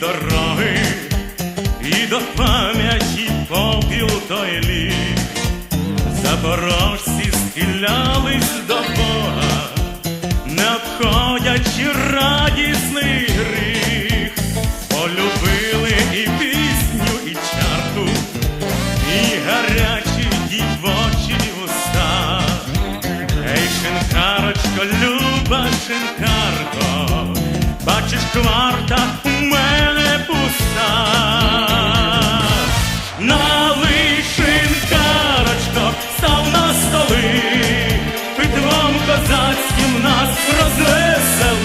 дороги, і до пам'яті попіл той ліг. Запорожці схилялись до Бога, не обходячи радісний гріх, полюбили і пісню, і чарку, і гарячі дівочі уста. Ей, шинкарочко, люба шинкарко, бачиш, кварта у мене пуста. на шинкарочко, став на столи, питвом козацьким нас розвесели.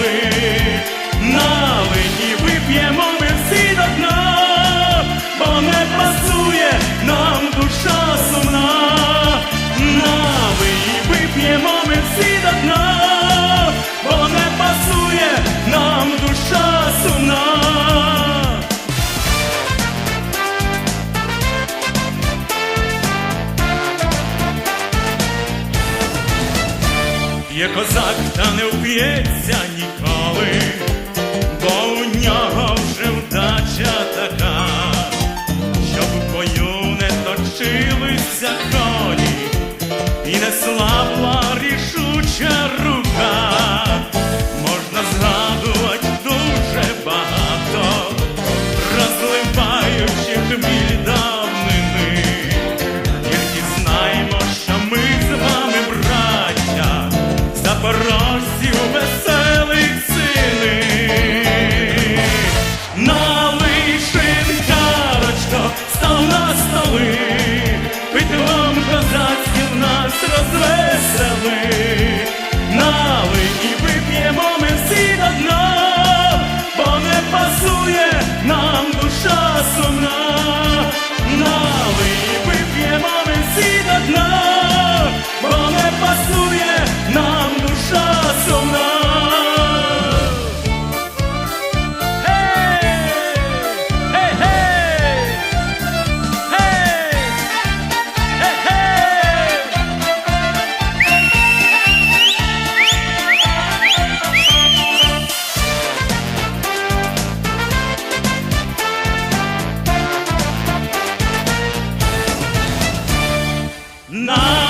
Є козак, та не вб'ється ніколи, запорожців веселих сини. Налий шинкарочко, став на столи, питвом козацьким нас розвесели. Налий і вип'ємо ми всі до дна, бо не пасує нам душа сумна. На